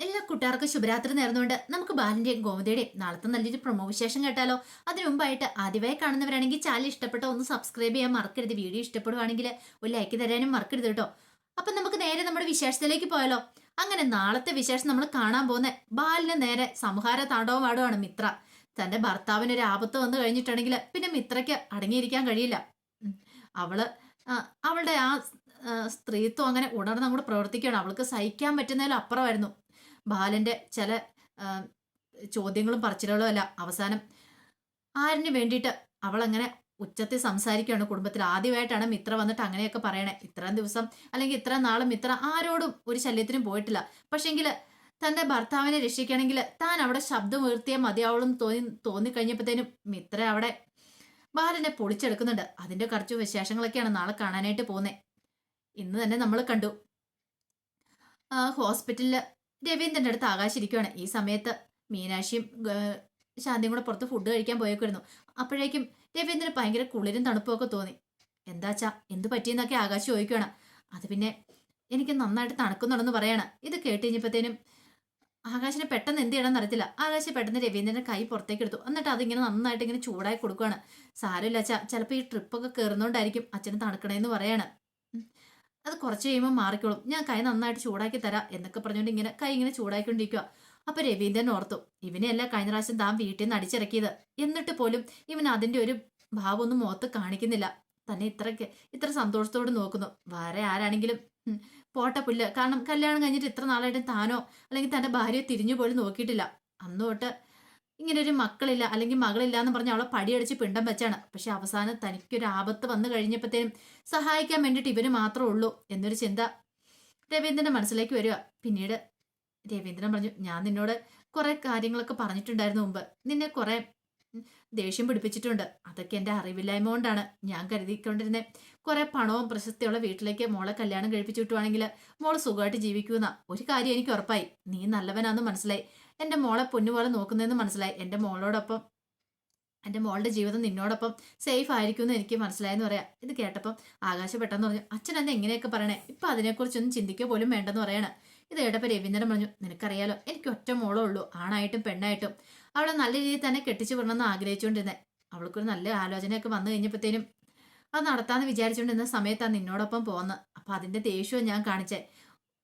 എല്ലാ കൂട്ടുകാർക്കും ശുഭരാത്രി നേർന്നുകൊണ്ട് നമുക്ക് ബാലിന്റെയും ഗോമതിയുടെയും നാളത്തെ നല്ലൊരു പ്രൊമോ വിശേഷം കേട്ടാലോ? അതിനു മുമ്പായിട്ട് ആദ്യമായി കാണുന്നവരാണെങ്കിൽ ചാനൽ ഇഷ്ടപ്പെട്ട ഒന്ന് സബ്സ്ക്രൈബ് ചെയ്യാൻ മറക്കരുത്. വീഡിയോ ഇഷ്ടപ്പെടുവാണെങ്കിൽ ഒരു ലൈക്ക് തരാനും മറക്കരുത് കേട്ടോ. അപ്പൊ നമുക്ക് നേരെ നമ്മുടെ വിശേഷത്തിലേക്ക് പോയാലോ? അങ്ങനെ നാളത്തെ വിശേഷം നമ്മൾ കാണാൻ പോകുന്ന ബാലിന് നേരെ സംഹാര താണ്ഡവമാടുവാണ് മിത്ര. തന്റെ ഭർത്താവിന് ഒരു ആപത്ത് വന്നു കഴിഞ്ഞിട്ടുണ്ടെങ്കിൽ പിന്നെ മിത്രയ്ക്ക് അടങ്ങിയിരിക്കാൻ കഴിയില്ല. അവൾ അവളുടെ ആ, സ്ത്രീത്വം അങ്ങനെ ഉണർന്നങ്ങോട്ട് പ്രവർത്തിക്കുകയാണ്. അവൾക്ക് സഹിക്കാൻ പറ്റുന്നതിലും അപ്പുറമായിരുന്നു. ബാലന്റെ ചില ചോദ്യങ്ങളും പറച്ചിലുകളും അവസാനം ആരിന് വേണ്ടിയിട്ട് അവൾ അങ്ങനെ ഉച്ചത്തിൽ സംസാരിക്കുകയാണ് കുടുംബത്തിൽ. ആദ്യമായിട്ടാണ് മിത്ര വന്നിട്ട് അങ്ങനെയൊക്കെ പറയണേ. ഇത്രയും ദിവസം അല്ലെങ്കിൽ ഇത്ര നാളും മിത്ര ആരോടും ഒരു ശല്യത്തിനും പോയിട്ടില്ല. പക്ഷെങ്കിൽ തന്റെ ഭർത്താവിനെ രക്ഷിക്കണമെങ്കിൽ താൻ അവിടെ ശബ്ദം ഉയർത്തിയാൽ മതിയാവുള്ളൂ തോന്നി തോന്നിക്കഴിഞ്ഞപ്പോഴത്തേനും മിത്ര അവിടെ ബാലനെ പൊളിച്ചെടുക്കുന്നുണ്ട്. അതിന്റെ കുറച്ച് വിശേഷങ്ങളൊക്കെയാണ് നാളെ കാണാനായിട്ട് പോകുന്നത് ഇന്ന് തന്നെ നമ്മൾ കണ്ടു. ആ, രവീന്ദ്രന്റെ അടുത്ത് ആകാശ് ഇരിക്കുകയാണ് ഈ സമയത്ത് മീനാക്ഷിയും ശാന്തിയും കൂടെ പുറത്ത് ഫുഡ് കഴിക്കാൻ പോയേക്കുമായിരുന്നു അപ്പോഴേക്കും രവീന്ദ്രന് ഭയങ്കര കുളിരും തണുപ്പൊക്കെ തോന്നി. എന്താച്ചാ എന്ത് പറ്റിയെന്നൊക്കെ ആകാശ് ചോദിക്കുകയാണ് അത് പിന്നെ എനിക്ക് നന്നായിട്ട് തണുക്കുന്നുണ്ടെന്ന് പറയാണ്. ഇത് കേട്ട് കഴിഞ്ഞപ്പോഴത്തേനും ആകാശിനെ പെട്ടെന്ന് എന്ത് ചെയ്യണമെന്ന് അറിയത്തില്ല. ആകാശ് പെട്ടെന്ന് രവീന്ദ്രന്റെ കൈ പുറത്തേക്ക് എടുത്തു. എന്നിട്ട് അതിങ്ങനെ നന്നായിട്ട് ഇങ്ങനെ ചൂടായി കൊടുക്കുകയാണ് സാരമില്ല അച്ഛാ ചിലപ്പോൾ ഈ ട്രിപ്പൊക്കെ കയറുന്നോണ്ടായിരിക്കും അച്ഛന് തണുക്കണേന്ന് പറയാണ്. അത് കുറച്ച് കഴിയുമ്പോൾ മാറിക്കോളും. ഞാൻ കൈ നന്നായിട്ട് ചൂടാക്കി തരാം എന്നൊക്കെ പറഞ്ഞുകൊണ്ട് ഇങ്ങനെ കൈ ഇങ്ങനെ ചൂടാക്കിക്കൊണ്ടിരിക്കുക അപ്പൊ രവീന്ദ്രൻ ഓർത്തു ഇവനെയല്ല കഴിഞ്ഞ പ്രാവശ്യം താൻ വീട്ടിൽ നിന്ന് അടിച്ചിറക്കിയത്. എന്നിട്ട് പോലും ഇവൻ അതിന്റെ ഒരു ഭാവമൊന്നും മുഖത്ത് കാണിക്കുന്നില്ല. തന്നെ ഇത്രയ്ക്ക് ഇത്ര സന്തോഷത്തോട് നോക്കുന്നു. വേറെ ആരാണെങ്കിലും പോട്ടെ പുല്ല്. കാരണം കല്യാണം കഴിഞ്ഞിട്ട് ഇത്ര നാളായിട്ട് താനോ അല്ലെങ്കിൽ തന്റെ ഭാര്യയെ തിരിഞ്ഞു പോലും നോക്കിയിട്ടില്ല. അന്ന് തൊട്ട് ഇങ്ങനെ ഒരു മക്കളില്ല അല്ലെങ്കിൽ മകളില്ല എന്ന് പറഞ്ഞ് അവളെ പടിയടിച്ച് പിണ്ടം വെച്ചാണ്. പക്ഷെ അവസാനം തനിക്കൊരു ആപത്ത് വന്നു കഴിഞ്ഞപ്പോഴത്തേനും സഹായിക്കാൻ വേണ്ടിയിട്ട് ഇവന് മാത്രമേ ഉള്ളൂ എന്നൊരു ചിന്ത രവീന്ദ്രന്റെ മനസ്സിലേക്ക് വരിക. പിന്നീട് രവീന്ദ്രൻ പറഞ്ഞു ഞാൻ നിന്നോട് കുറെ കാര്യങ്ങളൊക്കെ പറഞ്ഞിട്ടുണ്ടായിരുന്നു മുമ്പ്. നിന്നെ കുറെ ദേഷ്യം പിടിപ്പിച്ചിട്ടുണ്ട്. അതൊക്കെ എന്റെ അറിവില്ലായ്മ കൊണ്ടാണ്. ഞാൻ കരുതിക്കൊണ്ടിരുന്നത് കുറെ പണവും പ്രശസ്തിയുള്ള വീട്ടിലേക്ക് മോളെ കല്യാണം കഴിപ്പിച്ചു വിട്ടുവാണെങ്കിൽ മോൾ സുഖമായിട്ട് ജീവിക്കുന്ന. ഒരു കാര്യം എനിക്ക് ഉറപ്പായി. നീ നല്ലവനാന്ന് മനസ്സിലായി. എന്റെ മോളെ പൊന്നു പൊന്നുപോലെ നോക്കുന്നതെന്ന് മനസ്സിലായി. എന്റെ മോളോടൊപ്പം എന്റെ മോളുടെ ജീവിതം നിന്നോടൊപ്പം സേഫ് ആയിരിക്കും എന്ന് എനിക്ക് മനസ്സിലായെന്ന് പറയാം. ഇത് കേട്ടപ്പം ആകാശ പെട്ടെന്ന് പറഞ്ഞു അച്ഛൻ എന്നെ എങ്ങനെയൊക്കെ പറയണേ. ഇപ്പൊ അതിനെക്കുറിച്ചൊന്നും ചിന്തിക്കുക പോലും വേണ്ടെന്ന് പറയണേ. ഇത് കേട്ടപ്പോൾ രവീന്ദ്രൻ പറഞ്ഞു നിനക്കറിയാലോ എനിക്ക് ഒറ്റ മോളേ ഉള്ളൂ ആണായിട്ടും പെണ്ണായിട്ടും. അവളെ നല്ല രീതിയിൽ തന്നെ കെട്ടിച്ചു വിടണമെന്ന് ആഗ്രഹിച്ചുകൊണ്ടിരുന്നത് അവൾക്കൊരു നല്ല ആലോചനയൊക്കെ വന്നു കഴിഞ്ഞപ്പോഴത്തേനും അത് നടത്താമെന്ന് വിചാരിച്ചുകൊണ്ടിരുന്ന സമയത്താണ് നിന്നോടൊപ്പം പോകുന്നത്. അപ്പൊ അതിന്റെ ദേഷ്യവും ഞാൻ കാണിച്ചേ.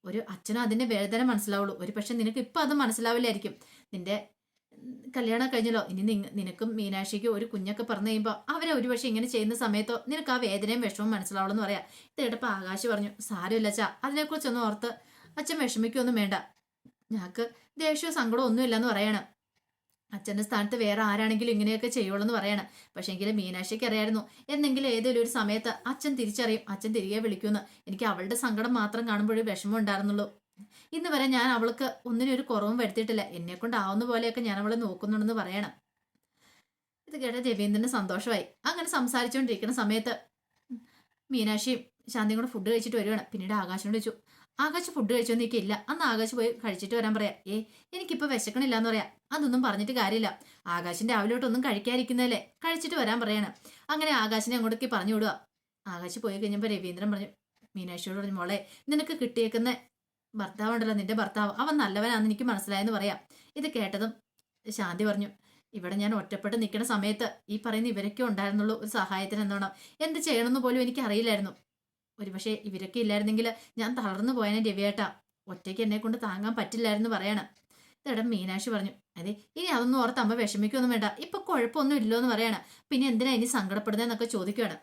ഒരു അച്ഛനും അതിന്റെ വേദന മനസ്സിലാവുള്ളൂ. ഒരു പക്ഷെ നിനക്ക് ഇപ്പം അത് മനസ്സിലാവില്ലായിരിക്കും. നിന്റെ കല്യാണം കഴിഞ്ഞല്ലോ. ഇനി നിനക്കും മീനാക്ഷിക്കും ഒരു കുഞ്ഞൊക്കെ പറഞ്ഞു കഴിയുമ്പോൾ അവരെ ഒരു ഇങ്ങനെ ചെയ്യുന്ന സമയത്തോ നിനക്ക് ആ വേദനയും വിഷമവും മനസ്സിലാവുള്ളൂ എന്ന് പറയാം ആകാശ് പറഞ്ഞു സാരമില്ല അച്ഛാ അതിനെക്കുറിച്ചൊന്നും ഓർത്ത് അച്ഛൻ വിഷമിക്കൊന്നും വേണ്ട. ഞങ്ങൾക്ക് ദേഷ്യവും സങ്കടവും ഒന്നുമില്ലെന്ന് പറയണം. അച്ഛന്റെ സ്ഥാനത്ത് വേറെ ആരാണെങ്കിലും ഇങ്ങനെയൊക്കെ ചെയ്യുള്ളൂ എന്ന് പറയണം. പക്ഷേ എങ്കിലും മീനാക്ഷിക്ക് അറിയായിരുന്നു. എന്തെങ്കിലും ഏതെങ്കിലും ഒരു സമയത്ത് അച്ഛൻ തിരിച്ചറിയും. അച്ഛൻ തിരികെ വിളിക്കുമെന്ന്. എനിക്ക് അവളുടെ സങ്കടം മാത്രം കാണുമ്പോഴേ വിഷമം ഉണ്ടായിരുന്നുള്ളൂ. ഇന്ന് വരെ ഞാൻ അവൾക്ക് ഒന്നിനും ഒരു കുറവും വരുത്തിയിട്ടില്ല. എന്നെ കൊണ്ടാവുന്ന പോലെയൊക്കെ ഞാൻ അവളെ നോക്കുന്നുണ്ടെന്ന് പറയണം. ഇത് കേട്ട രവീന്ദ്രന് സന്തോഷമായി. അങ്ങനെ സംസാരിച്ചുകൊണ്ടിരിക്കുന്ന സമയത്ത് മീനാക്ഷിയും ശാന്തിയും കൂടെ ഫുഡ് കഴിച്ചിട്ട് വരുവാണ്. പിന്നീട് ആകാശം ചോദിച്ചു ആകാശ് ഫുഡ് കഴിച്ചോന്ന് എനിക്കില്ല അന്ന് ആകാശ് പോയി കഴിച്ചിട്ട് വരാൻ പറയാം ഏ എനിക്കിപ്പോ വിശക്കണില്ല എന്ന് പറയാം അതൊന്നും പറഞ്ഞിട്ട് കാര്യമില്ല. ആകാശിന്റെ രാവിലോട്ടൊന്നും കഴിക്കാതിരിക്കുന്നതല്ലേ? കഴിച്ചിട്ട് വരാൻ പറയാണ്. അങ്ങനെ ആകാശിനെ അങ്ങോട്ടേക്ക് പറഞ്ഞു വിടുക ആകാശ് പോയി കഴിഞ്ഞപ്പോൾ രവീന്ദ്രൻ പറഞ്ഞു മീനാക്ഷിയോട് പറഞ്ഞു മോളെ നിനക്ക് കിട്ടിയേക്കുന്ന ഭർത്താവുണ്ടല്ലോ നിന്റെ ഭർത്താവ്. അവൻ നല്ലവനാണെന്ന് എനിക്ക് മനസ്സിലായെന്ന് പറയാം. ഇത് കേട്ടതും ശാന്തി പറഞ്ഞു ഇവിടെ ഞാൻ ഒറ്റപ്പെട്ട് നിൽക്കുന്ന സമയത്ത് ഈ പറയുന്ന ഇവരൊക്കെ ഉണ്ടായിരുന്നുള്ളൂ ഒരു സഹായത്തിന് എന്താണോ എന്ത് ചെയ്യണമെന്ന് പോലും എനിക്ക് അറിയില്ലായിരുന്നു ഒരുപക്ഷെ ഇവരൊക്കെ ഇല്ലായിരുന്നെങ്കിൽ ഞാൻ തളർന്നു പോയനെ രവിയേട്ടാ. ഒറ്റയ്ക്ക് എന്നെ കൊണ്ട് താങ്ങാൻ പറ്റില്ലായിരുന്നു പറയണം. ഇതേടാ മീനാക്ഷി പറഞ്ഞു. അതെ ഇനി അതൊന്നും ഓർത്ത് അമ്മ വിഷമിക്കൊന്നും വേണ്ട. ഇപ്പൊ കുഴപ്പമൊന്നും ഇല്ലോ എന്ന് പറയണം. പിന്നെ എന്തിനാ ഇനി സങ്കടപ്പെടുന്നതെന്നൊക്കെ ചോദിക്കുകയാണ്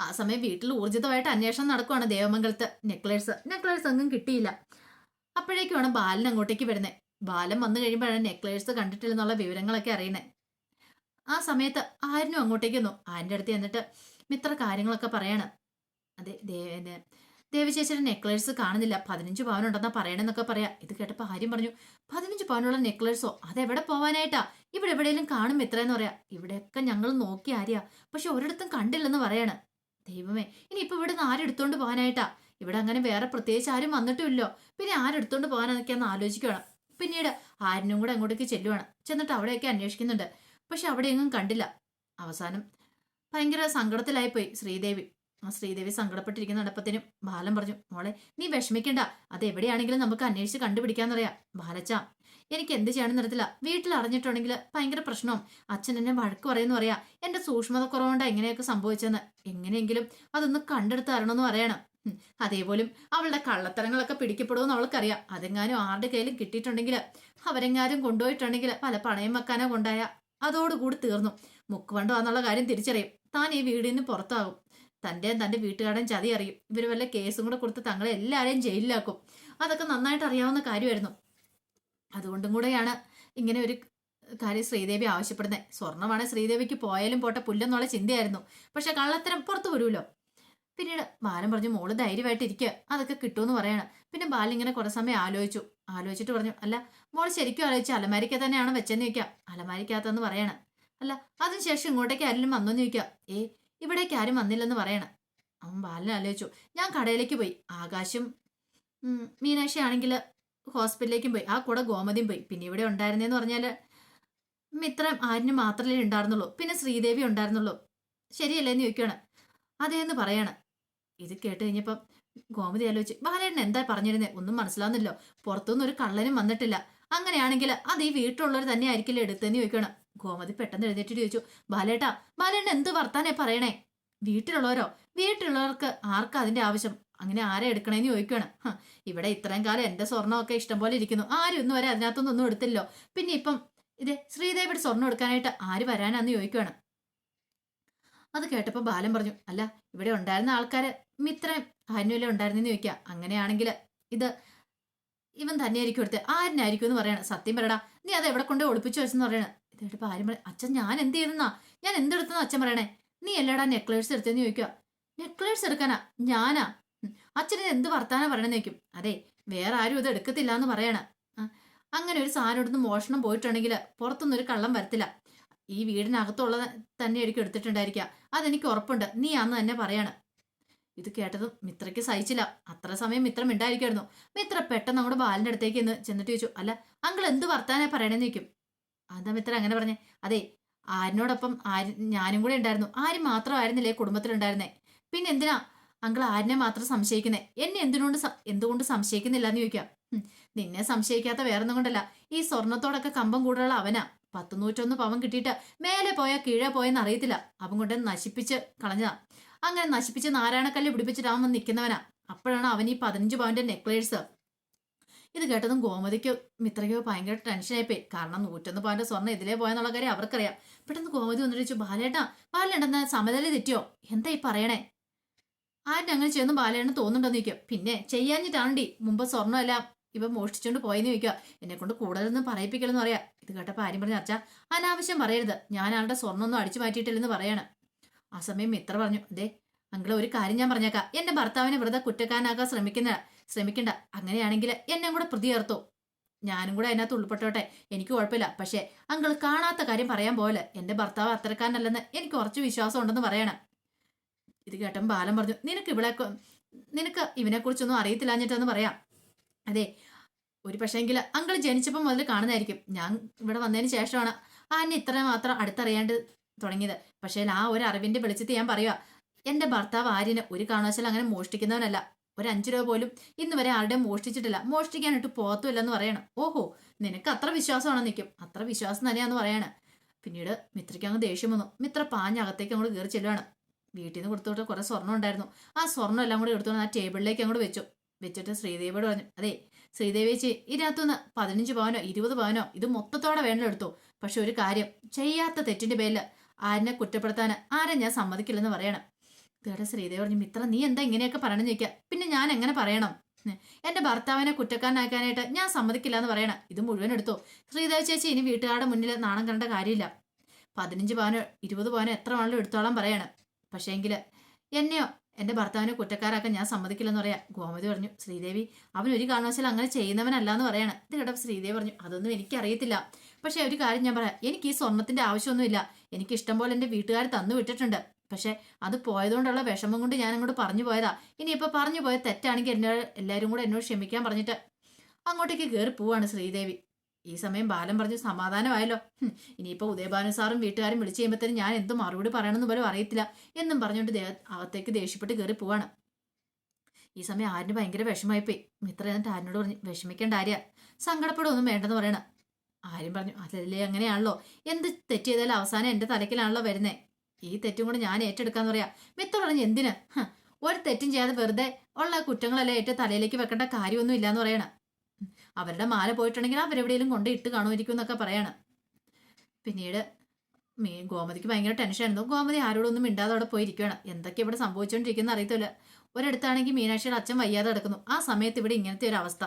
ആ സമയം വീട്ടിൽ ഊർജിതമായിട്ട് അന്വേഷണം നടക്കുവാണ് ദേവമംഗലത്ത്. നെക്ലേഴ്സ് നെക്ലേഴ്സ് ഒന്നും കിട്ടിയില്ല. അപ്പോഴേക്കുമാണ് ബാലൻ അങ്ങോട്ടേക്ക് വരുന്നത് ബാലൻ വന്നു കഴിയുമ്പോഴാണ് നെക്ലേഴ്സ് കണ്ടിട്ടില്ലെന്നുള്ള വിവരങ്ങളൊക്കെ അറിയണേ ആ സമയത്ത് ആരിനും അങ്ങോട്ടേക്ക് വന്നു. ആന്റെ അടുത്ത് എന്നിട്ട് മിത്ര കാര്യങ്ങളൊക്കെ പറയാണ്. അതെ ദേവന് ദേവശേശ്വരൻ നെക്ലേഴ്സ് കാണുന്നില്ല. പതിനഞ്ച് പവനുണ്ടെന്നാ പറയണെന്നൊക്കെ പറയാ. ഇത് കേട്ടപ്പോൾ ആര്യം പറഞ്ഞു പതിനഞ്ച് പവനുള്ള നെക്ലേഴ്സോ അതെവിടെ പോവാനായിട്ടാ? ഇവിടെ എവിടെയെങ്കിലും കാണും എത്രയെന്ന് പറയാ. ഇവിടെയൊക്കെ ഞങ്ങൾ നോക്കി ആര്യാ? പക്ഷെ ഒരിടത്തും കണ്ടില്ലെന്ന് പറയാണ്. ദൈവമേ ഇനി ഇപ്പൊ ഇവിടെ നിന്ന് ആരെടുത്തോണ്ട് പോകാനായിട്ടാ ഇവിടെ അങ്ങനെ വേറെ പ്രത്യേകിച്ച് ആരും വന്നിട്ടുമില്ലോ. പിന്നെ ആരെടുത്തോണ്ട് പോകാനൊക്കെയാന്ന് ആലോചിക്കുകയാണ് പിന്നീട് ആരിനും കൂടെ അങ്ങോട്ടേക്ക് ചെല്ലുവാണ്. ചെന്നിട്ട് അവിടെയൊക്കെ അന്വേഷിക്കുന്നുണ്ട്. പക്ഷെ അവിടെയെങ്ങും കണ്ടില്ല. അവസാനം ഭയങ്കര സങ്കടത്തിലായിപ്പോയി ശ്രീദേവി. ആ ശ്രീദേവി സങ്കടപ്പെട്ടിരിക്കുന്ന നടപ്പത്തിനും ബാലൻ പറഞ്ഞു മോളെ നീ വിഷമിക്കണ്ട. അത് എവിടെയാണെങ്കിലും നമുക്ക് അന്വേഷിച്ച് കണ്ടുപിടിക്കാന്നറിയാം ബാലച്ച. എനിക്ക് എന്ത് ചെയ്യണമെന്ന് അറിയത്തില്ല. വീട്ടിൽ അറിഞ്ഞിട്ടുണ്ടെങ്കിൽ ഭയങ്കര പ്രശ്നവും. അച്ഛൻ എന്നെ വഴക്ക് പറയുന്നു പറയാ എന്റെ സൂക്ഷ്മത കുറവുകൊണ്ടാ എങ്ങനെയൊക്കെ സംഭവിച്ചെന്ന് എങ്ങനെയെങ്കിലും അതൊന്ന് കണ്ടെടുത്ത് തരണമെന്ന് പറയണം. അതേപോലും അവളുടെ കള്ളത്തരങ്ങളൊക്കെ പിടിക്കപ്പെടുമെന്ന് അവൾക്കറിയാം. അതെങ്ങാനും ആരുടെ കയ്യിലും കിട്ടിയിട്ടുണ്ടെങ്കിൽ അവരെങ്ങാനും കൊണ്ടുപോയിട്ടുണ്ടെങ്കിൽ പല പണയം വെക്കാനോ കൊണ്ടായ. അതോടുകൂടി തീർന്നു. മുക്കുവണ്ടോ എന്നുള്ള കാര്യം തിരിച്ചറിയും. താൻ ഈ വീടിന് പുറത്താകും. തന്റെ തന്റെ വീട്ടുകാരൻ ചതി അറിയും. ഇവർ വല്ല കേസും കൂടെ കൊടുത്ത് തങ്ങളെ എല്ലാവരെയും ജയിലിലാക്കും. അതൊക്കെ നന്നായിട്ട് അറിയാവുന്ന കാര്യമായിരുന്നു. അതുകൊണ്ടും കൂടെയാണ് ഇങ്ങനെ ഒരു കാര്യം ശ്രീദേവി ആവശ്യപ്പെടുന്നത്. സ്വർണമാണ് ശ്രീദേവിക്ക് പോയാലും പോട്ടെ പുല്ലെന്നുള്ള ചിന്തയായിരുന്നു. പക്ഷെ കള്ളത്തരം പുറത്തു വരുമല്ലോ പിന്നീട് ബാലൻ പറഞ്ഞു മോൾ ധൈര്യമായിട്ട് ഇരിക്കുക അതൊക്കെ കിട്ടുമെന്ന് പറയാണ്. പിന്നെ ബാലൻ ഇങ്ങനെ കുറെ സമയം ആലോചിച്ചു. ആലോചിച്ചിട്ട് പറഞ്ഞു അല്ല മോൾ ശരിക്കും ആലോചിച്ചു അലമാരിക്ക തന്നെയാണ് വെച്ചെന്ന് ചോദിക്കാം. അലമാരിക്കകത്തെന്ന് പറയണം. അല്ല അതിനുശേഷം ഇങ്ങോട്ടേക്ക് ആരെങ്കിലും വന്നോന്ന് ചോദിക്കാം. ഏ ഇവിടേക്ക് ആരും വന്നില്ലെന്ന് പറയണം. അവൻ ബാലൻ ആലോചിച്ചു. ഞാൻ കടയിലേക്ക് പോയി. ആകാശും മീനാക്ഷിയാണെങ്കിൽ ഹോസ്പിറ്റലിലേക്കും പോയി. ആ കൂടെ ഗോമതിയും പോയി. പിന്നെ ഇവിടെ ഉണ്ടായിരുന്നേന്ന് പറഞ്ഞാൽ മിത്രം ആരിന് മാത്രമേ ഉണ്ടായിരുന്നുള്ളൂ. പിന്നെ ശ്രീദേവി ഉണ്ടായിരുന്നുള്ളൂ. ശരിയല്ലേ എന്ന് ചോദിക്കുകയാണ്. അതേന്ന് പറയാണ്. ഇത് കേട്ട് കഴിഞ്ഞപ്പം ഗോമതി ആലോചിച്ച് ബാലേട്ടൻ എന്താ പറഞ്ഞിരുന്നേ? ഒന്നും മനസ്സിലാവുന്നില്ലോ പുറത്തുനിന്ന് ഒരു കള്ളനും വന്നിട്ടില്ല. അങ്ങനെയാണെങ്കിൽ അത് ഈ വീട്ടിലുള്ളവർ തന്നെ ആയിരിക്കില്ല എടുത്തെന്ന് ചോദിക്കണം ഗോമതി പെട്ടെന്ന് എഴുന്നേറ്റിട്ട് ചോദിച്ചു ബാലേട്ടാ ബാലേട്ടൻ എന്ത് വർത്താനേ പറയണേ? വീട്ടിലുള്ളവരോ? വീട്ടിലുള്ളവർക്ക് ആർക്കാ അതിന്റെ ആവശ്യം? അങ്ങനെ ആരെ എടുക്കണേന്ന് ചോദിക്കുകയാണ് ഇവിടെ ഇത്രയും കാലം എന്റെ സ്വർണമൊക്കെ ഇഷ്ടം പോലെ ഇരിക്കുന്നു. ആരും ഇന്ന് വരെ അതിനകത്തൊന്നും എടുത്തില്ലോ പിന്നെ ഇപ്പം ഇത് ശ്രീദേവിയുടെ സ്വർണം എടുക്കാനായിട്ട് ആര് വരാനാന്ന് ചോദിക്കുകയാണ് അത് കേട്ടപ്പോൾ ബാലൻ പറഞ്ഞു അല്ല ഇവിടെ ഉണ്ടായിരുന്ന ആൾക്കാര് ഇത്രയും ആനുവല്ലേ ഉണ്ടായിരുന്നെന്ന് ചോദിക്കുക അങ്ങനെയാണെങ്കിൽ ഇത് ഇവൻ തന്നെയായിരിക്കും എടുത്ത് ആരിനായിരിക്കും എന്ന് പറയണം. സത്യം പറയടാ നീ അത് എവിടെ കൊണ്ട് ഒളിപ്പിച്ചു വെച്ചെന്ന് പറയണേ. ഇത് കേട്ടപ്പോൾ ആരും പറയും അച്ഛൻ ഞാൻ എന്ത് ചെയ്തെന്നാ? ഞാൻ എന്തെടുത്തെന്ന് അച്ഛൻ പറയണേ? നീ എല്ലാടാ നെക്ലേഴ്സ് എടുത്തെന്ന് ചോദിക്കുക. നെക്ലേഴ്സ് എടുക്കാനാ? ഞാനാ. അച്ഛൻ എന്ത് വർത്താനാ പറയണെന്ന് ചോദിക്കും. അതെ വേറെ ആരും ഇത് എടുക്കത്തില്ല എന്ന് പറയണ. അങ്ങനെ ഒരു സാധനം എടുത്ത് മോഷണം പോയിട്ടുണ്ടെങ്കിൽ പുറത്തൊന്നും ഒരു കള്ളം വരത്തില്ല. ഈ വീടിനകത്തുള്ളത് തന്നെ ആയിരിക്കും എടുത്തിട്ടുണ്ടായിരിക്കുക. അതെനിക്ക് ഉറപ്പുണ്ട്. നീ അന്ന് തന്നെ പറയാണ്. ഇത് കേട്ടതും മിത്രയ്ക്ക് സഹിച്ചില്ല. അത്ര സമയം മിത്ര മിണ്ടായിരിക്കുമായിരുന്നു മിത്ര പെട്ടെന്ന് നമ്മുടെ ബാലിന്റെ അടുത്തേക്ക് എന്ന് ചെന്നിട്ട് ചോദിച്ചു അല്ല അങ്കിൾ എന്ത് വർത്താനെ പറയണേന്ന് ചോദിക്കും? അതാ മിത്ര അങ്ങനെ പറഞ്ഞേ അതെ ആരിനോടൊപ്പം ആര് ഞാനും കൂടെ ഉണ്ടായിരുന്നു. ആരും മാത്രമായിരുന്നില്ലേ കുടുംബത്തിലുണ്ടായിരുന്നേ? പിന്നെ എന്തിനാ അങ്കിൾ ആരിനെ മാത്രം സംശയിക്കുന്നേ? എന്നെ എന്തിനോണ്ട് എന്തുകൊണ്ട് സംശയിക്കുന്നില്ല എന്ന് ചോദിക്കാം നിന്നെ സംശയിക്കാത്ത വേറൊന്നും കൊണ്ടല്ല. ഈ സ്വർണത്തോടൊക്കെ കമ്പം കൂടുതലുള്ള അവനാ. പത്ത് നൂറ്റൊന്ന് പവൻ കിട്ടിയിട്ട് മേലെ പോയാൽ കീഴേ പോയെന്ന് അറിയത്തില്ല. അവൻ കൊണ്ട് നശിപ്പിച്ച് കളഞ്ഞതാ. അങ്ങനെ നശിപ്പിച്ച് നാരായണക്കല്ല് പിടിപ്പിച്ചിട്ട് അവൻ നിൽക്കുന്നവനാ അപ്പോഴാണ് അവൻ ഈ പതിനഞ്ച് പവന്റെ നെക്ലേഴ്സ് ഇത് കേട്ടതും ഗോമതിക്കോ മിത്രയ്ക്കോ ഭയങ്കര ടെൻഷനായിപ്പോയി കാരണം നൂറ്റൊന്ന് പവന്റെ സ്വർണം ഇതിലേ പോയെന്നുള്ള കാര്യം അവർക്കറിയാം. പെട്ടെന്ന് ഗോമതി വന്നിട്ട് ബാലേട്ടാ ബാലേണ്ടെന്ന് സമതല തെറ്റിയോ? എന്താ ഈ പറയണേ? ആരും അങ്ങനെ ചെയ്യുന്നു ബാലേണ്ണ തോന്നുന്നുണ്ടെന്ന് ചോദിക്കും. പിന്നെ ചെയ്യാഞ്ഞിട്ടാണ്ടി? മുമ്പ് സ്വർണമെല്ലാം ഇവ മോഷ്ടിച്ചുകൊണ്ട് പോയെന്ന് ചോദിക്കുക. എന്നെ കൊണ്ട് കൂടുതലൊന്നും പറയിപ്പിക്കലെന്ന് പറയാം. ഇത് കേട്ടപ്പോൾ ആരും പറഞ്ഞ അച്ഛാ അനാവശ്യം പറയരുത്. ഞാൻ ആളുടെ സ്വർണമൊന്നും അടിച്ചു മാറ്റിയിട്ടില്ലെന്ന് പറയാണ്. ആ സമയം മിത്ര പറഞ്ഞു. അതെ അങ്കിളെ ഒരു കാര്യം ഞാൻ പറഞ്ഞേക്കാം. എന്റെ ഭർത്താവിനെ വെറുതെ കുറ്റക്കാരനാക്കാൻ ശ്രമിക്കുന്ന ശ്രമിക്കണ്ട. അങ്ങനെയാണെങ്കിൽ എന്നെ കൂടെ പ്രതി ചേർത്തോ. ഞാനും കൂടെ അതിനകത്ത് ഉൾപ്പെട്ടോട്ടെ. എനിക്ക് കുഴപ്പമില്ല. പക്ഷേ അങ്കിൾ കാണാത്ത കാര്യം പറയാൻ പോലെ എന്റെ ഭർത്താവ് അത്തരക്കാരനല്ലെന്ന് എനിക്ക് കുറച്ച് വിശ്വാസം ഉണ്ടെന്ന് പറയണം. ഇത് കേട്ടപ്പോൾ ബാലൻ പറഞ്ഞു നിനക്ക് ഇവിടെ നിനക്ക് ഇവനെ കുറിച്ചൊന്നും അറിയത്തില്ലാഞ്ഞിട്ടെന്ന് പറയാം. അതെ ഒരു പക്ഷേങ്കിൽ അങ്കിൾ ജനിച്ചപ്പോൾ മുതൽ കാണുന്നതായിരിക്കും. ഞാൻ ഇവിടെ വന്നതിന് ശേഷമാണ് ആന്നെ ഇത്ര മാത്രം അടുത്തറിയാണ്ട് തുടങ്ങിയത്. പക്ഷേ ആ ഒരു അറിവിന്റെ വെളിച്ചത്തിൽ ഞാൻ പറയുക എന്റെ ഭർത്താവ് ആര്യന് ഒരു കാരണവശാലും അങ്ങനെ മോഷ്ടിക്കുന്നവനല്ല. ഒരു അഞ്ചു രൂപ പോലും ഇന്ന് വരെ ആരുടെയും മോഷ്ടിച്ചിട്ടില്ല. മോഷ്ടിക്കാനായിട്ട് പോകത്തുമില്ലെന്ന് പറയണം. ഓഹോ നിനക്ക് അത്ര വിശ്വാസമാണ്? നിൽക്കും അത്ര വിശ്വാസം തന്നെയാന്ന് പറയാണ്. പിന്നീട് മിത്രയ്ക്ക് അങ്ങ് ദേഷ്യം വന്നു. മിത്ര പാഞ്ഞകത്തേക്ക് അങ്ങോട്ട് കയറി ചെല്ലുവാണ്. വീട്ടിൽ നിന്ന് കൊടുത്തോട്ട് കുറെ സ്വർണം ഉണ്ടായിരുന്നു. ആ സ്വർണം എല്ലാം കൂടി എടുത്തോണ്ട് ആ ടേബിളിലേക്ക് അങ്ങോട്ട് വെച്ചു. വെച്ചിട്ട് ശ്രീദേവിയോട് പറഞ്ഞു അതെ ശ്രീദേവി ചേച്ചി ഇതിനകത്തുനിന്ന് പതിനഞ്ച് പവനോ ഇരുപത് പവനോ ഇത് മൊത്തത്തോടെ വേണ്ട പക്ഷെ ഒരു കാര്യം ചെയ്യാത്ത തെറ്റിന്റെ പേരിൽ ആരിനെ കുറ്റപ്പെടുത്താൻ ആരെ ഞാൻ സമ്മതിക്കില്ലെന്ന് പറയണം. ഇതോടെ ശ്രീദേവി പറഞ്ഞു മിത്ര നീ എന്താ ഇങ്ങനെയൊക്കെ പറയണമെന്ന് ചോദിക്കുക. പിന്നെ ഞാൻ എങ്ങനെ പറയണം? എന്റെ ഭർത്താവിനെ കുറ്റക്കാരനാക്കാനായിട്ട് ഞാൻ സമ്മതിക്കില്ല എന്ന് പറയണം. ഇത് മുഴുവൻ എടുത്തു. ശ്രീദേവി ചേച്ചി ഇനി വീട്ടുകാരുടെ മുന്നിൽ നാണം കണ്ട കാര്യമില്ല. പതിനഞ്ച് പവനോ ഇരുപത് പവനോ എത്ര വേണമെങ്കിലും എടുത്തോളം പറയണം. പക്ഷേങ്കിൽ എന്നെയോ എന്റെ ഭർത്താവിനെ കുറ്റക്കാരാക്കാൻ ഞാൻ സമ്മതിക്കില്ലെന്ന് പറയാം ഗോമതി പറഞ്ഞു ശ്രീദേവി അവൻ ഒരു കാരണവശാലും അങ്ങനെ ചെയ്യുന്നവനല്ല എന്ന് പറയാണ്. ഇത് കേട്ടപ്പോൾ ശ്രീദേവി പറഞ്ഞു അതൊന്നും എനിക്കറിയത്തില്ല. പക്ഷേ ഒരു കാര്യം ഞാൻ പറയാം എനിക്ക് ഈ സ്വർണത്തിന്റെ ആവശ്യമൊന്നുമില്ല. എനിക്ക് ഇഷ്ടം പോലെ എന്റെ വീട്ടുകാർ തന്നു വിട്ടിട്ടുണ്ട്. പക്ഷേ അത് പോയതുകൊണ്ടുള്ള വിഷമം കൊണ്ട് ഞാൻ അങ്ങോട്ട് പറഞ്ഞു പോയതാ. ഇനിയിപ്പോൾ പറഞ്ഞു പോയ തെറ്റാണെങ്കിൽ എന്നോട് എല്ലാവരും കൂടെ എന്നോട് ക്ഷമിക്കാൻ പറഞ്ഞിട്ട് അങ്ങോട്ടേക്ക് കയറി പോവാണ് ശ്രീദേവി. ഈ സമയം ബാലൻ പറഞ്ഞ് സമാധാനമായല്ലോ. ഇനിയിപ്പോ ഉദയഭാനു സാറും വീട്ടുകാരും വിളിച്ചു കഴിയുമ്പോഴത്തേനും ഞാൻ എന്ത് മറുപടി പറയണമെന്ന് പോലും അറിയത്തില്ല. എന്നും പറഞ്ഞുകൊണ്ട് ദേ- അകത്തേക്ക് ദേഷ്യപ്പെട്ട് കയറി പോവാണ്. ഈ സമയം ആരിന് ഭയങ്കര വിഷമമായിപ്പോയി മിത്ര എന്നിട്ട് ആരിനോട് പറഞ്ഞു വിഷമിക്കേണ്ട ആര്യ. സങ്കടപ്പെടുമൊന്നും വേണ്ടെന്ന് പറയണ. ആര്യം പറഞ്ഞു അതല്ലേ അങ്ങനെയാണല്ലോ. എന്ത് തെറ്റ് ചെയ്താലും അവസാനം എന്റെ തലക്കിലാണല്ലോ വരുന്നേ. ഈ തെറ്റും കൂടെ ഞാൻ ഏറ്റെടുക്കാന്ന് പറയാ. മിത്ര പറഞ്ഞു എന്തിന്? ഒരു തെറ്റും ചെയ്യാതെ വെറുതെ ഉള്ള കുറ്റങ്ങളെല്ലാം ഏറ്റ തലയിലേക്ക് വെക്കേണ്ട കാര്യമൊന്നും ഇല്ലാന്ന് പറയണ. അവരുടെ മാല പോയിട്ടുണ്ടെങ്കിൽ അവരെവിടെയെങ്കിലും കൊണ്ട് ഇട്ട് കാണുമായിരിക്കും എന്നൊക്കെ പറയാണ്. പിന്നീട് മീ ഗോമതിക്ക് ഭയങ്കര ടെൻഷനായിരുന്നു ഗോമതി ആരോടൊന്നും മിണ്ടാതെ അവിടെ പോയിരിക്കുകയാണ്. എന്തൊക്കെ ഇവിടെ സംഭവിച്ചുകൊണ്ടിരിക്കുന്ന അറിയത്തില്ല. ഒരിടത്താണെങ്കിൽ മീനാക്ഷിയുടെ അച്ഛൻ വയ്യാതെ കിടക്കുന്നു. ആ സമയത്ത് ഇവിടെ ഇങ്ങനത്തെ ഒരു അവസ്ഥ.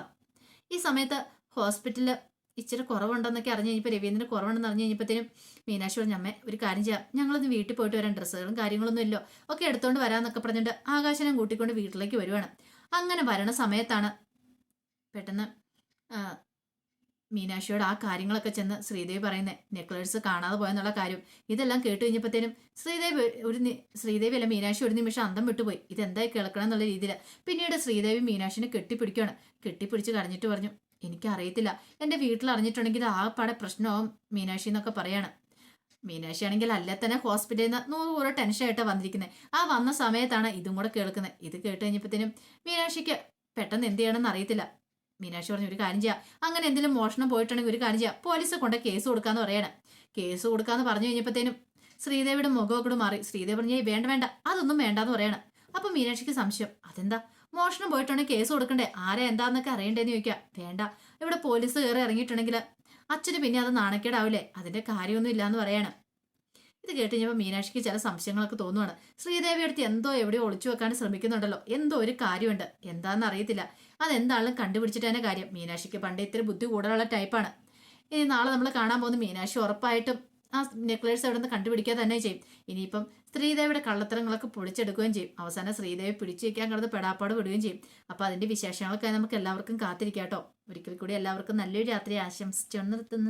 ഈ സമയത്ത് ഹോസ്പിറ്റലിൽ ഇച്ചിരി കുറവുണ്ടെന്നൊക്കെ അറിഞ്ഞ് കഴിഞ്ഞപ്പോൾ രവീന്ദ്രന് കുറവുണ്ടെന്ന് അറിഞ്ഞ് കഴിഞ്ഞപ്പോഴത്തേനും മീനാക്ഷി പറഞ്ഞു അമ്മേ ഒരു കാര്യം ചെയ്യാം. ഞങ്ങളൊന്ന് വീട്ടിൽ പോയിട്ട് വരാൻ ഡ്രസ്സുകളും കാര്യങ്ങളൊന്നും ഇല്ലോ. ഒക്കെ എടുത്തുകൊണ്ട് വരാമെന്നൊക്കെ പറഞ്ഞിട്ട് ആകാശനം കൂട്ടിക്കൊണ്ട് വീട്ടിലേക്ക് വരുവാണ്. അങ്ങനെ വരണ സമയത്താണ് പെട്ടെന്ന് മീനാക്ഷിയോട് ആ കാര്യങ്ങളൊക്കെ ചെന്ന് ശ്രീദേവി പറയുന്നത് നെക്ലേഴ്സ് കാണാതെ പോയെന്നുള്ള കാര്യം. ഇതെല്ലാം കേട്ട് കഴിഞ്ഞപ്പോഴത്തേനും ശ്രീദേവി ഒരു ശ്രീദേവി അല്ല മീനാക്ഷി ഒരു നിമിഷം അന്തം വിട്ടുപോയി. ഇതെന്തായി കേൾക്കണം എന്നുള്ള രീതിയിൽ പിന്നീട് ശ്രീദേവി മീനാക്ഷിനെ കെട്ടിപ്പിടിക്കുകയാണ് കെട്ടിപ്പിടിച്ച് കരഞ്ഞിട്ട് പറഞ്ഞു എനിക്കറിയത്തില്ല. എന്റെ വീട്ടിൽ അറിഞ്ഞിട്ടുണ്ടെങ്കിൽ ആ പാടെ പ്രശ്നമാവും മീനാക്ഷി എന്നൊക്കെ പറയാണ്. മീനാക്ഷി ആണെങ്കിൽ അല്ലേ തന്നെ ഹോസ്പിറ്റലിൽ നിന്ന് നൂറ് ടെൻഷനായിട്ടാണ് വന്നിരിക്കുന്നത് ആ വന്ന സമയത്താണ് ഇതും കൂടെ കേൾക്കുന്നത് ഇത് കേട്ട് കഴിഞ്ഞപ്പോഴത്തേനും മീനാക്ഷിക്ക് പെട്ടെന്ന് എന്ത് ചെയ്യണമെന്ന് അറിയത്തില്ല. മീനാക്ഷി പറഞ്ഞു ഒരു കാര്യം ചെയ്യാം. അങ്ങനെ എന്തെങ്കിലും മോഷണം പോയിട്ടുണ്ടെങ്കിൽ ഒരു കാര്യം ചെയ്യാം. പോലീസ് കൊണ്ട് കേസ് കൊടുക്കാന്ന് പറയാണ്. കേസ് കൊടുക്കാന്ന് പറഞ്ഞു കഴിഞ്ഞപ്പോഴത്തേനും ശ്രീദേവിയുടെ മുഖമൊക്കെ മാറി. ശ്രീദേവി പറഞ്ഞു വേണ്ട വേണ്ട. അതൊന്നും വേണ്ടാന്ന് പറയാണ്. അപ്പൊ മീനാക്ഷിക്ക് സംശയം. അതെന്താ? മോഷണം പോയിട്ടുണ്ടെങ്കിൽ കേസ് കൊടുക്കണ്ടേ? ആരെ എന്താന്നൊക്കെ അറിയണ്ടേന്ന് ചോദിക്കാം. വേണ്ട. ഇവിടെ പോലീസ് കയറി ഇറങ്ങിയിട്ടുണ്ടെങ്കിൽ അച്ഛന് പിന്നെ അത് നാണക്കേടാവില്ലേ അതിന്റെ കാര്യമൊന്നും ഇല്ലാന്ന് പറയാണ്. ഇത് കേട്ട് കഴിഞ്ഞപ്പോൾ മീനാക്ഷിക്ക് ചില സംശയങ്ങളൊക്കെ തോന്നുവാണ്. ശ്രീദേവി അടുത്ത് എന്തോ എവിടെയോ ഒളിച്ചു വെക്കാൻ ശ്രമിക്കുന്നുണ്ടല്ലോ. എന്തോ ഒരു കാര്യമുണ്ട്. എന്താണെന്ന് അറിയത്തില്ല. അതെന്താണെങ്കിലും കണ്ടുപിടിച്ചിട്ട് തന്നെ കാര്യം. മീനാക്ഷിക്ക് പണ്ട് ഇത്തിരി ബുദ്ധി കൂടുതലുള്ള ടൈപ്പാണ് ഇനി നാളെ നമ്മൾ കാണാൻ പോകുന്ന മീനാക്ഷി ഉറപ്പായിട്ടും ആ നെക്ലേഴ്സ് അവിടെ നിന്ന് കണ്ടുപിടിക്കുക തന്നെ ചെയ്യും. ഇനിയിപ്പം ശ്രീദേവിയുടെ കള്ളത്തരങ്ങളൊക്കെ പൊളിച്ചെടുക്കുകയും ചെയ്യും. അവസാനം ശ്രീദേവി പിടിച്ചു വയ്ക്കാൻ കിടന്ന് പെടാപ്പാട് വിടുകയും ചെയ്യും. അപ്പോൾ അതിന്റെ വിശേഷങ്ങളൊക്കെ നമുക്ക് എല്ലാവർക്കും കാത്തിരിക്കാം കേട്ടോ. ഒരിക്കൽ കൂടി എല്ലാവർക്കും നല്ലൊരു രാത്രി ആശംസിച്ചു നിർത്തുന്നു.